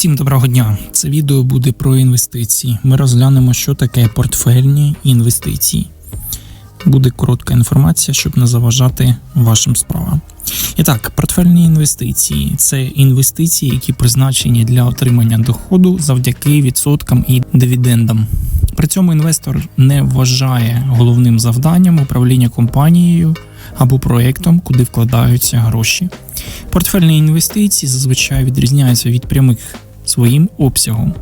Усім доброго дня! Це відео буде про інвестиції. Ми розглянемо, що таке портфельні інвестиції. Буде коротка інформація, щоб не заважати вашим справам. І так, портфельні інвестиції це інвестиції, які призначені для отримання доходу завдяки відсоткам і дивідендам. При цьому інвестор не вважає головним завданням управління компанією або проектом, куди вкладаються гроші. Портфельні інвестиції зазвичай відрізняються від прямих своїм обсягом.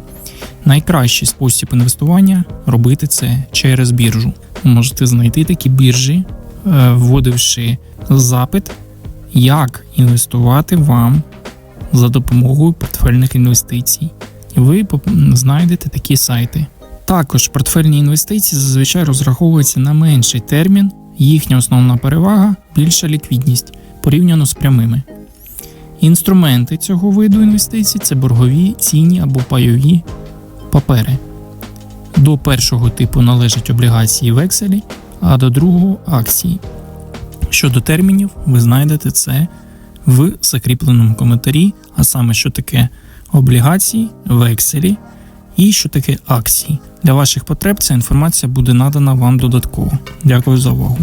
Найкращий спосіб інвестування робити це через біржу. Ви можете знайти такі біржі, е, вводивши запит, як інвестувати вам за допомогою портфельних інвестицій. Ви знайдете такі сайти. Також портфельні інвестиції зазвичай розраховуються на менший термін. Їхня основна перевага більша ліквідність порівняно з прямими. Інструменти цього виду інвестицій це боргові, цінні або пайові папери. До першого типу належать облігації векселі, а до другого акції. Щодо термінів, ви знайдете це в закріпленому коментарі, а саме, що таке облігації, векселі і що таке акції. Для ваших потреб ця інформація буде надана вам додатково. Дякую за увагу.